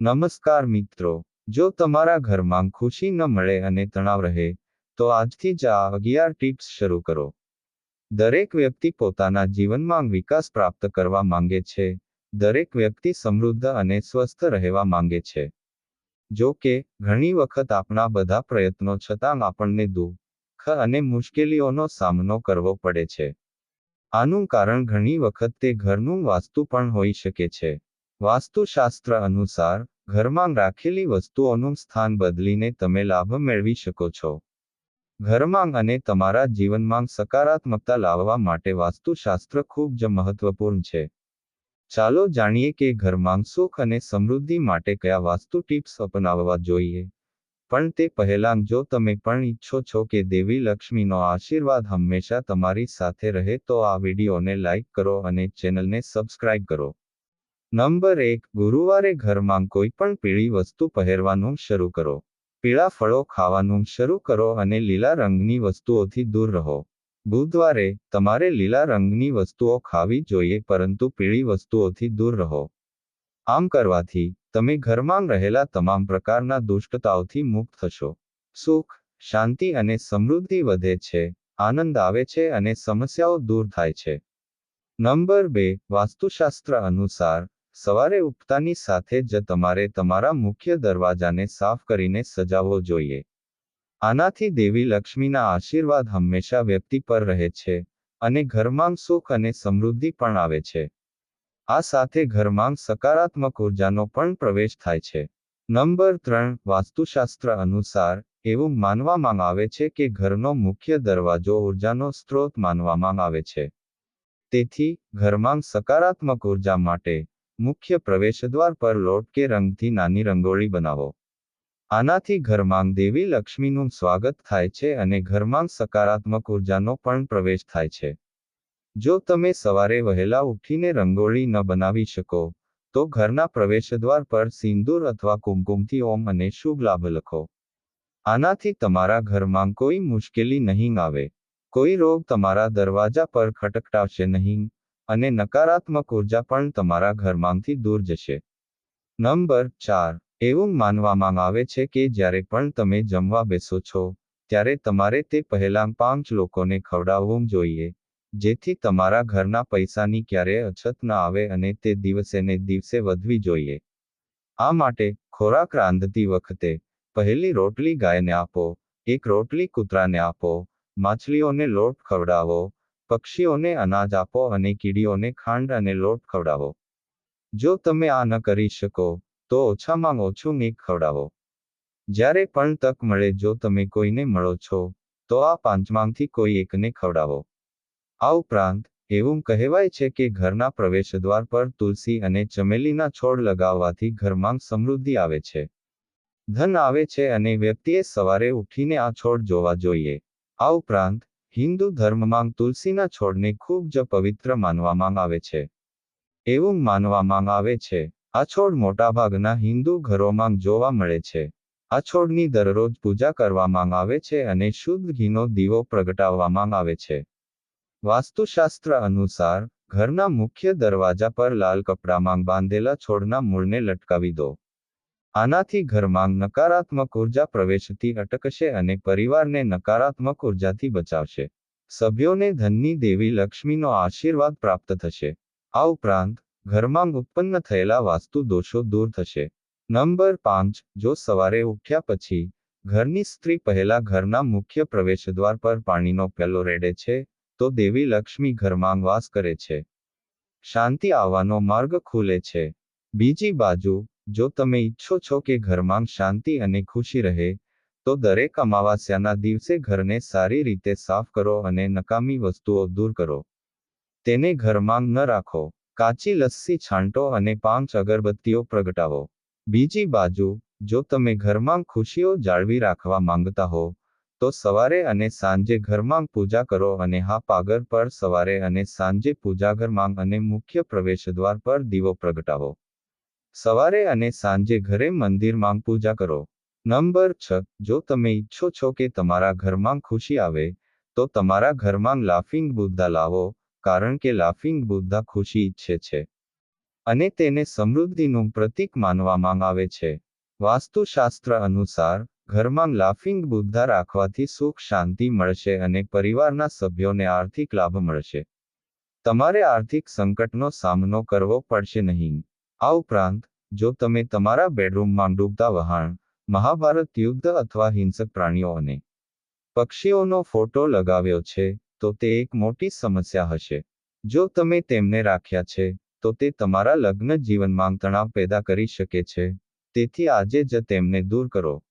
નમસ્કાર મિત્રો. જો તમારા ઘરમાં ખુશી ન મળે અને તણાવ રહે, તો આજથી જ આ અગિયાર ટિપ્સ શરૂ કરો. દરેક વ્યક્તિ પોતાના જીવનમાં વિકાસ પ્રાપ્ત કરવા માંગે છે. દરેક વ્યક્તિ સમૃદ્ધ અને સ્વસ્થ રહેવા માંગે છે. જો કે, ઘણી વખત આપણા બધા પ્રયત્નો છતાં આપણને દુઃખ અને મુશ્કેલીઓનો સામનો કરવો પડે છે. આનું કારણ ઘણી વખત તે ઘરનું વાસ્તુ પણ હોઈ શકે છે. વાસ્તુશાસ્ત્ર અનુસાર, ઘરમાં રાખેલી વસ્તુઓનું સ્થાન બદલીને તમે લાભ મેળવી શકો છો. ઘરમાં અને તમારા જીવનમાં સકારાત્મકતા લાવવા માટે વાસ્તુશાસ્ત્ર ખૂબ જ મહત્વપૂર્ણ છે. ચાલો જાણીએ કે ઘરમાં સુખ અને સમૃદ્ધિ માટે કયા વાસ્તુ ટિપ્સ અપનાવવા જોઈએ. પણ તે પહેલાં જો તમે પણ ઈચ્છો છો કે દેવી લક્ષ્મીનો આશીર્વાદ હંમેશા તમારી સાથે રહે તો આ વિડીયોને લાઇક કરો અને ચેનલને સબસ્ક્રાઇબ કરો. નંબર એક, ગુરુવારે ઘરમાં કોઈ પણ પીળી વસ્તુ પહેરવાનું શરૂ કરો. પીળા ફળો ખાવાનું શરૂ કરો અને લીલા રંગની વસ્તુઓથી દૂર રહો. બુધવારે, તમારે લીલા રંગની વસ્તુઓ ખાવી જોઈએ પરંતુ પીળી વસ્તુઓથી દૂર રહો. આમ કરવાથી, તમે ઘરમાં રહેલા તમામ પ્રકારના દુષ્ટતાઓથી મુક્ત થશો. સુખ, શાંતિ અને સમૃદ્ધિ વધે છે, આનંદ આવે છે અને સમસ્યાઓ દૂર થાય છે. નંબર બે, વાસ્તુશાસ્ત્ર અનુસાર સવારે ઉઠતાની સાથે જ તમારે તમારા મુખ્ય દરવાજાને સાફ કરીને સજાવવો જોઈએ. આનાથી દેવી લક્ષ્મીના આશીર્વાદ હંમેશા વ્યક્તિ પર રહે છે અને ઘરમાં સુખ અને સમૃદ્ધિ પણ આવે છે. આ સાથે ઘરમાં સકારાત્મક ઉર્જાનો પણ પ્રવેશ થાય છે. નંબર ત્રણ, વાસ્તુશાસ્ત્ર અનુસાર, એવું માનવામાં આવે છે કે ઘરનો મુખ્ય દરવાજો ઉર્જાનો સ્ત્રોત માનવામાં આવે છે. તેથી, ઘરમાં સકારાત્મક ઊર્જા માટે મુખ્ય પ્રવેશદ્વાર પર લોટ કે રંગથી નાની રંગોળી બનાવો. આનાથી ઘરમાં દેવી લક્ષ્મીનું સ્વાગત થાય છે અને ઘરમાં સકારાત્મક ઉર્જાનો પણ પ્રવેશ થાય છે. જો તમે સવારે વહેલા ઉઠીને રંગોળી ન બનાવી શકો, તો ઘરના પ્રવેશદ્વાર પર સિંદૂર અથવા કુમકુમથી ઓમ અને શુભ લાભ લખો. આનાથી તમારા ઘરમાં કોઈ મુશ્કેલી નહીં આવે. કોઈ રોગ તમારા દરવાજા પર ખટકટાવશે નહીં. અને નકારાત્મક ઊર્જા પણ તમારા ઘરમાંથી દૂર જશે. નંબર ચાર, એવું માનવામાં આવે છે કે જ્યારે પણ તમે જમવા બેસો છો, ત્યારે તમારે તે પહેલાં પાંચ લોકોને ખવડાવવું જોઈએ, જેથી તમારા ઘરના પૈસાની ક્યારેય અછત ન આવે અને તે દિવસે ને દિવસે વધવી જોઈએ. આ માટે ખોરાક રાંધતી વખતે પહેલી રોટલી ગાયને આપો, એક રોટલી કૂતરાને આપો, માછલીઓને લોટ ખવડાવો પક્ષીઓને અનાજ આપો અને કીડીઓને ખાંડ અને લોટ ખવડાવો. જો તમે આ ન કરી શકો, તો ઓછામાં ઓછું મેઘ ખવડાવો. જ્યારે પણ તક મળે, જો તમે કોઈને મળો છો, તો આ પાંચમાંથી કોઈ એકને ખવડાવો. આ ઉપરાંત, એવું કહેવાય છે કે ઘરના પ્રવેશદ્વાર પર તુલસી અને ચમેલીના છોડ લગાવવાથી ઘરમાં સમૃદ્ધિ આવે છે. ધન આવે છે અને વ્યક્તિએ સવારે ઉઠીને આ છોડ જોવા જોઈએ. આ ઉપરાંત હિન્દુ ધર્મમાં તુલસીના છોડને ખૂબ જ પવિત્ર માનવામાં આવે છે. એવું માનવામાં આવે છે. આ છોડ મોટાભાગના હિન્દુ ઘરોમાં જોવા મળે છે. આ છોડની દરરોજ પૂજા કરવામાં આવે છે અને શુદ્ધ ઘીનો દીવો પ્રગટાવવામાં આવે છે. વાસ્તુશાસ્ત્ર અનુસાર, ઘરના મુખ્ય દરવાજા પર લાલ કપડામાં બાંધેલા છોડના મૂળને લટકાવી દો. આનાથી ઘરમાં નકારાત્મક ઊર્જા પ્રવેશથી અટકશે અને પરિવારને નકારાત્મક ઉર્જાથી બચાવશે. સભ્યોને ધનની દેવી લક્ષ્મીનો આશીર્વાદ પ્રાપ્ત થશે. આ ઉપરાંત, ઘરમાં ઉત્પન્ન થયેલા વાસ્તુ દોષો દૂર થશે. નંબર પાંચ, જો સવારે ઉઠ્યા પછી, ઘરની સ્ત્રી પહેલા ઘરના મુખ્ય પ્રવેશદ્વાર પર પાણીનો પેલો રેડે છે, તો દેવી લક્ષ્મી ઘરમાં વાસ કરે છે. શાંતિ આવવાનો માર્ગ ખુલે છે. બીજી બાજુ જો તમે ઈચ્છો છો કે ઘરમાં શાંતિ અને ખુશી રહે, તો દરેક અમાવાસ્યાના દિવસે ઘરને સારી રીતે સાફ કરો અને નકામી વસ્તુઓ દૂર કરો. તેને ઘરમાં ન રાખો. કાચી લસ્સી છાંટો અને પાંચ અગરબત્તીઓ પ્રગટાવો. બીજી બાજુ, જો તમે ઘરમાં ખુશીઓ જાળવી રાખવા માંગતા હો, તો સવારે અને સાંજે ઘરમાં પૂજા કરો અને હા પાગર પર સવારે અને સાંજે પૂજાઘરમાં અને મુખ્ય પ્રવેશદ્વાર પર દીવો પ્રગટાવો. સવારે અને સાંજે ઘરે મંદિરમાં પૂજા કરો. નંબર છ, જો તમે ઈચ્છો છો કે તમારા ઘરમાં ખુશી આવે, તો તમારા ઘરમાં લાફિંગ બુદ્ધા લાવો, કારણ કે લાફિંગ બુદ્ધા ખુશી ઈચ્છે છે. અને તેને સમૃદ્ધિનું પ્રતીક માનવામાં આવે છે. વાસ્તુશાસ્ત્ર અનુસાર, ઘરમાં લાફિંગ બુદ્ધા રાખવાથી સુખ શાંતિ મળશે અને પરિવારના સભ્યોને આર્થિક લાભ મળશે. તમારે આર્થિક સંકટનો સામનો કરવો પડશે નહીં. આ ઉપરાંત, જો તમે તમારા બેડરૂમમાં ડૂબતા વહાણ, મહાભારત યુદ્ધ અથવા હિંસક પ્રાણીઓ અને પક્ષીઓનો ફોટો લગાવ્યો છે, તો તે એક મોટી સમસ્યા હશે. જો તમે તેમને રાખ્યા છે, તો તે તમારા લગ્ન જીવનમાં તણાવ પેદા કરી શકે છે. તેથી આજે જ તેમને દૂર કરો.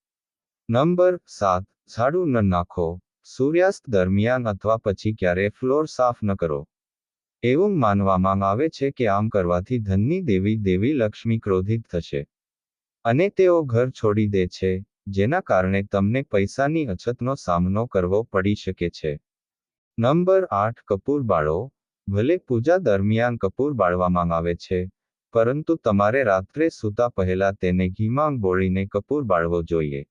નંબર સાત, ઝાડુ ન નાખો. સૂર્યાસ્ત દરમિયાન અથવા પછી ક્યારે ફ્લોર સાફ ન કરો. એવું માનવામાં આવે છે કે આમ કરવાથી ધનની દેવી દેવી લક્ષ્મી ક્રોધિત થશે. અને તેઓ ઘર છોડી દે છે, જેના કારણે તમને પૈસાની અછતનો સામનો કરવો પડી શકે છે. નંબર આઠ, કપૂર બાળો. ભલે પૂજા દરમિયાન કપૂર બાળવામાં આવે છે, પરંતુ તમારે રાત્રે સૂતા પહેલા તેને ઘીમાં બોળીને કપૂર બાળવો જોઈએ.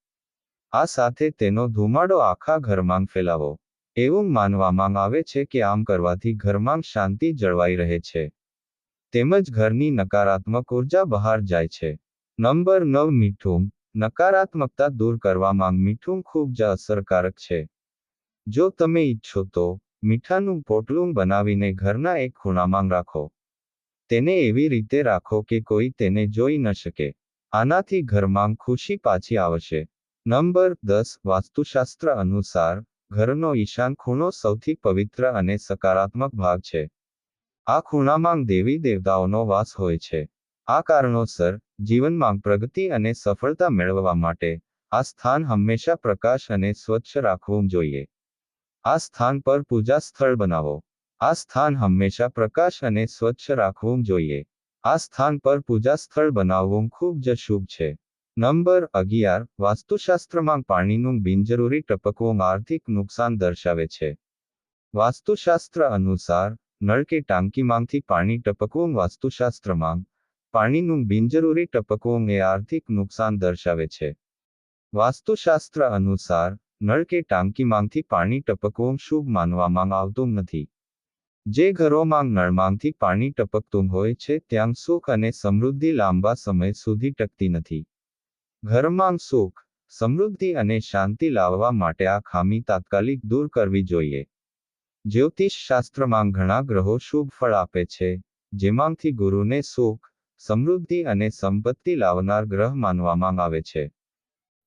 આ સાથે તેનો ધુમાડો આખા ઘરમાં ફેલાવો. એવું માનવામાં આવે છે કે આમ કરવાથી ઘરમાં શાંતિ જળવાઈ રહે છે. તેમજ ઘરની નકારાત્મક ઊર્જા બહાર જાય છે. નંબર નવ, મીઠું. નકારાત્મકતા દૂર કરવામાં મીઠું ખૂબ જ અસરકારક છે. જો તમે ઈચ્છો તો, મીઠાનું પોટલું બનાવીને ઘરના એક ખૂણામાં રાખો. તેને એવી રીતે રાખો કે કોઈ તેને જોઈ ન શકે. આનાથી ઘરમાં ખુશી પાછી આવશે. નંબર દસ, વાસ્તુશાસ્ત્ર અનુસાર ઘરનો ઈશાન ખૂણો સૌથી પવિત્ર અને સકારાત્મક ભાગ છે. આ ખૂણામાં દેવી દેવતાઓનો વાસ હોય છે. આ કારણોસર, જીવનમાં પ્રગતિ અને સફળતા મેળવવા માટે, આ સ્થાન હંમેશા પ્રકાશ અને સ્વચ્છ રાખવું જોઈએ. આ સ્થાન પર પૂજા સ્થળ બનાવો. આ સ્થાન હંમેશા પ્રકાશ અને સ્વચ્છ રાખવું જોઈએ. આ સ્થાન પર પૂજા સ્થળ બનાવવું ખૂબ જ શુભ છે. નંબર અગિયાર, વાસ્તુશાસ્ત્રમાં પાણીનું બિનજરૂરી ટપકવું આર્થિક નુકસાન દર્શાવે છે. વાસ્તુશાસ્ત્ર અનુસાર, નળ કે ટાંકીમાંથી પાણી ટપકવું વાસ્તુશાસ્ત્રમાં, પાણીનું બિનજરૂરી ટપકવું એ આર્થિક નુકસાન દર્શાવે છે. વાસ્તુશાસ્ત્ર અનુસાર, નળ કે ટાંકીમાંથી પાણી ટપકવું શુભ માનવામાં આવતું નથી. જે ઘરોમાં નળમાંથી પાણી ટપકતું હોય છે, ત્યાં સુખ અને સમૃદ્ધિ લાંબા સમય સુધી ટકતી નથી. ઘરમાં સુખ, સમૃદ્ધિ અને શાંતિ લાવવા માટે આ ખામી તાત્કાલિક દૂર કરવી જોઈએ. જ્યોતિષ શાસ્ત્રમાં ઘણા ગ્રહો શુભ ફળ આપે છે, જેમાંથી ગુરુને સુખ, સમૃદ્ધિ અને સંપત્તિ લાવનાર ગ્રહ માનવામાં આવે છે.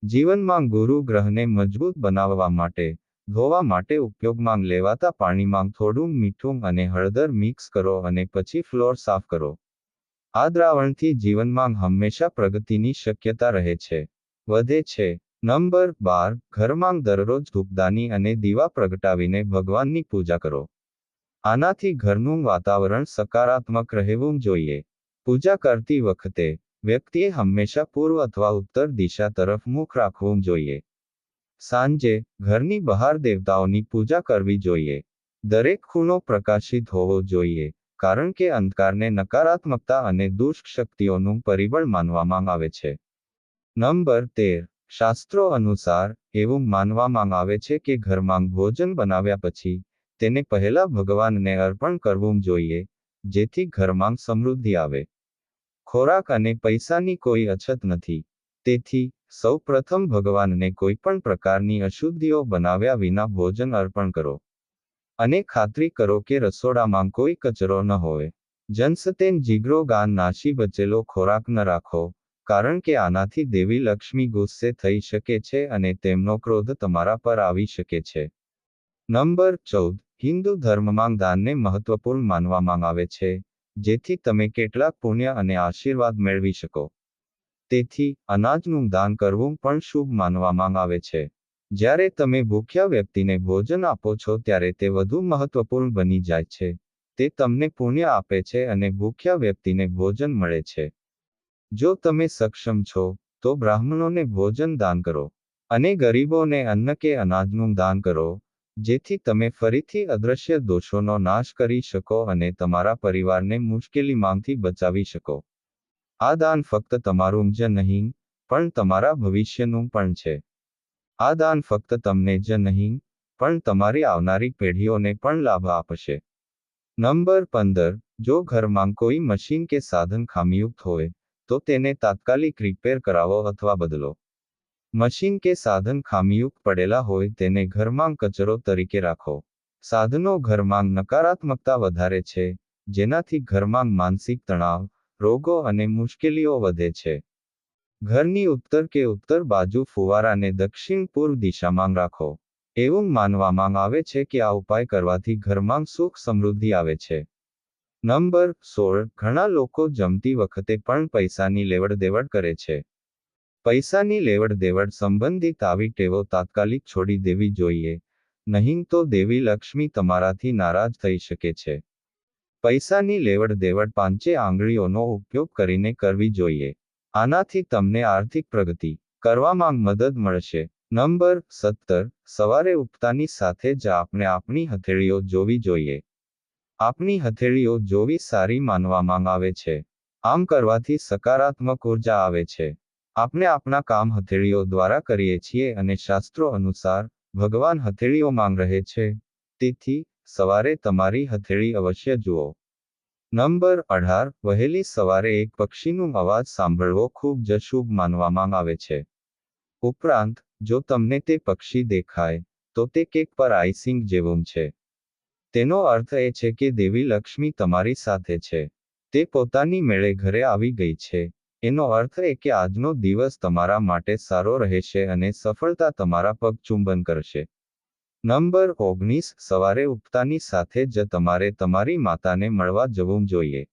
જીવનમાં ગુરુ ગ્રહને મજબૂત બનાવવા માટે, ધોવા માટે ઉપયોગમાં લેવાતા પાણીમાં થોડું મીઠું અને હળદર મિક્સ કરો અને પછી ફ્લોર સાફ કરો. આ દ્રાવણથી જીવનમાં હંમેશા પ્રગતિની શક્યતા રહે છે. વધે છે. નંબર બાર, ઘરમાં દરરોજ ધૂપદાની અને દીવા પ્રગટાવીને ભગવાનની પૂજા કરો. આનાથી ઘરનું વાતાવરણ સકારાત્મક રહેવું જોઈએ. પૂજા કરતી વખતે વ્યક્તિએ હંમેશા પૂર્વ અથવા ઉત્તર દિશા તરફ મુખ રાખવું જોઈએ. સાંજે ઘરની બહાર દેવતાઓની પૂજા કરવી જોઈએ. દરેક ખૂણો પ્રકાશિત હોવો જોઈએ. કારણ કે અંધકારને નકારાત્મકતા અને દુષ્ટ શક્તિઓનું પરિબળ માનવામાં આવે છે. નંબર તેર. શાસ્ત્રો અનુસાર એવું માનવામાં આવે છે કે ઘરમાં ભોજન બનાવ્યા પછી તેને પહેલા ભગવાનને અર્પણ કરવું જોઈએ, જેથી ઘરમાં સમૃદ્ધિ આવે. ખોરાક અને પૈસાની કોઈ અછત નથી. તેથી સૌ પ્રથમ ભગવાનને કોઈ પણ પ્રકારની અશુદ્ધિઓ બનાવ્યા વિના ભોજન અર્પણ કરો. અને ખાતરી કરો કે રસોડામાં કોઈ કચરો ન હોય. જનસતેન જીગરો ગાન નાશી બચેલો ખોરાક ન રાખો, કારણ કે આનાથી દેવી લક્ષ્મી ગુસ્સે થઈ શકે છે અને તેમનો ક્રોધ તમારા પર આવી શકે છે. નંબર ચૌદ. હિન્દુ ધર્મમાં દાનને મહત્વપૂર્ણ માનવામાં આવે છે, જેથી તમે કેટલાક પુણ્ય અને આશીર્વાદ મેળવી શકો. તેથી, અનાજનું દાન કરવું પણ શુભ માનવામાં આવે છે. જ્યારે તમે ભૂખ્યા વ્યક્તિને ભોજન આપો છો ત્યારે તે વધુ મહત્વપૂર્ણ બની જાય છે. તે તમને પુણ્ય આપે છે અને ભૂખ્યા વ્યક્તિને ભોજન મળે છે. જો તમે સક્ષમ છો, તો બ્રાહ્મણોને ભોજન દાન કરો અને ગરીબોને અન્ન કે અનાજનું દાન કરો, જેથી તમે ફરીથી અદ્રશ્ય દોષોનો નાશ કરી શકો અને તમારા પરિવારને મુશ્કેલીમાંથી બચાવી શકો. આ દાન ફક્ત તમારું જ નહીં, પણ તમારા ભવિષ્યનું પણ છે. આ દાન ફક્ત તમને જ નહીં, પણ તમારી આવનારી પેઢીઓને પણ લાભ આપશે. નંબર પંદર, જો ઘરમાં કોઈ મશીન કે સાધન ખામીયુક્ત હોય, તો તેને તાત્કાલિક રિપેર કરાવો અથવા બદલો. મશીન કે સાધન ખામીયુક્ત પડેલા હોય તેને ઘરમાં કચરો તરીકે રાખો. સાધનો ઘરમાં નકારાત્મકતા વધારે છે, જેનાથી ઘરમાં માનસિક તણાવ, રોગો અને મુશ્કેલીઓ વધે છે. ઘરની ઉત્તર કે ઉત્તર બાજુ ફુવારાને દક્ષિણ પૂર્વ દિશામાં રાખો. એવું માનવામાં આવે છે કે આ ઉપાય કરવાથી ઘરમાં સુખ સમૃદ્ધિ આવે છે. નંબર સોળ. ઘણા લોકો જમતી વખતે પણ પૈસાની લેવડ દેવડ કરે છે. પૈસાની લેવડ દેવડ સંબંધિત આવી ટેવો તાત્કાલિક છોડી દેવી જોઈએ. નહીં તો દેવી લક્ષ્મી તમારાથી નારાજ થઈ શકે છે. પૈસાની લેવડ દેવડ પાંચે આંગળીઓનો ઉપયોગ કરીને કરવી જોઈએ. આનાથી તમને આર્થિક પ્રગતિ કરવામાં મદદ મળશે. નંબર સત્તર. સવારે ઉઠતાની સાથે જ આપણે આપણી હથેળીઓ જોવી જોઈએ. આપણી હથેળીઓ જોવી સારી માનવામાં આવે છે. આમ કરવાથી સકારાત્મક ઊર્જા આવે છે. આપણે આપણા કામ હથેળીઓ દ્વારા કરીએ છીએ અને શાસ્ત્રો અનુસાર ભગવાન હથેળીઓમાં રહે છે. તેથી, સવારે તમારી હથેળી અવશ્ય જુઓ. નંબર અઢાર, વહેલી સવારે એક પક્ષીનું અવાજ સાંભળવો ખૂબ જ શુભ માનવામાં આવે છે. ઉપરાંત, જો તમને તે પક્ષી દેખાય, તો તે કેક પર આઈસિંગ જેવું છે. તેનો અર્થ એ છે કે દેવી લક્ષ્મી તમારી સાથે છે. તે પોતાની મેળે ઘરે આવી ગઈ છે. એનો અર્થ એ કે આજનો દિવસ તમારા માટે સારો રહેશે અને સફળતા તમારા પગ ચુંબન કરશે. નંબર ઓગણીસ, સવારે ઉઠતાની સાથે જ તમારે તમારી માતાને મળવા જવું જોઈએ.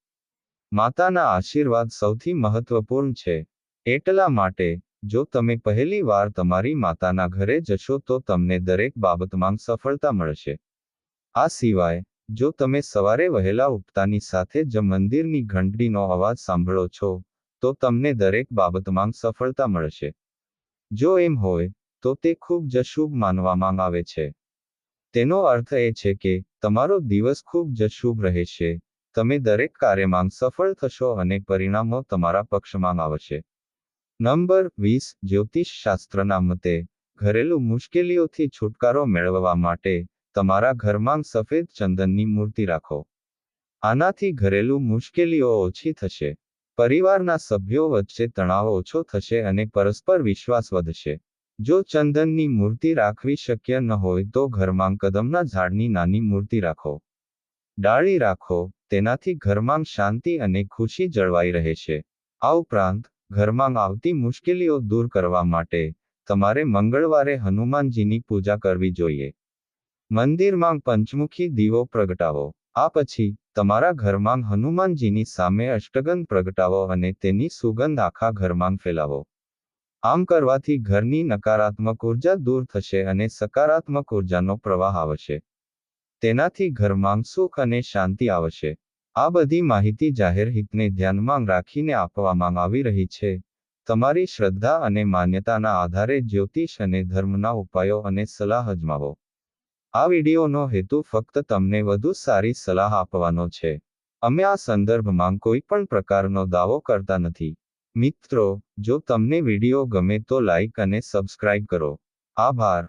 માતાના આશીર્વાદ સૌથી મહત્વપૂર્ણ છે. એટલા માટે, જો તમે પહેલી વાર તમારી માતાના ઘરે જશો તો તમને દરેક બાબતમાં સફળતા મળશે. આ સિવાય, જો તમે સવારે વહેલા ઉઠતાની સાથે જ મંદિરની ઘંટડીનો અવાજ સાંભળો છો, તો તમને દરેક બાબતમાં સફળતા મળશે. જો એમ હોય તો તે ખૂબ જ શુભ માનવામાં આવે છે. તેનો અર્થ એ છે કે, તમારો દિવસ ખૂબ જ શુભ રહેશે તમે દરેક કાર્યમાં સફળ થશો અને પરિણામો તમારા પક્ષમાં આવશે. નંબર વીસ, જ્યોતિષ શાસ્ત્રના મતે, ઘરેલું મુશ્કેલીઓથી છુટકારો મેળવવા માટે તમારા ઘરમાં સફેદ ચંદનની મૂર્તિ રાખો. આનાથી ઘરેલું મુશ્કેલીઓ ઓછી થશે. પરિવારના સભ્યો વચ્ચે તણાવ ઓછો થશે અને પરસ્પર વિશ્વાસ વધશે. જો ચંદનની મૂર્તિ રાખવી શક્ય ન હોય તો ઘરમાં કદમના ઝાડની નાની મૂર્તિ રાખો. ડાળી રાખો, તેનાથી ઘરમાં શાંતિ અને ખુશી જળવાઈ રહેશે આ ઉપરાંત, ઘરમાં આવતી મુશ્કેલીઓ દૂર કરવા માટે તમારે મંગળવારે હનુમાનજીની પૂજા કરવી જોઈએ. મંદિરમાં પંચમુખી દીવો પ્રગટાવો. આ પછી, તમારા ઘરમાં હનુમાનજીની સામે અષ્ટગંધ પ્રગટાવો અને તેની સુગંધ આખા ઘરમાં ફેલાવો. આમ કરવાથી ઘરની નકારાત્મક ઊર્જા દૂર થશે અને સકારાત્મક ઉર્જાનો પ્રવાહ આવશે. તેનાથી ઘરમાં સુખ અને શાંતિ આવશે. આ બધી માહિતી જાહેર હિતને ધ્યાનમાં રાખીને આપવામાં આવી રહી છે. તમારી શ્રદ્ધા અને માન્યતાના આધારે જ્યોતિષ અને ધર્મના ઉપાયો અને સલાહ અજમાવો. આ વિડીયોનો હેતુ ફક્ત તમને વધુ સારી સલાહ આપવાનો છે. અમે આ સંદર્ભમાં કોઈ પણ પ્રકારનો દાવો કરતા નથી. મિત્રો જો તમને વીડિયો ગમે તો લાઈક અને સબસ્ક્રાઇબ કરો. આભાર.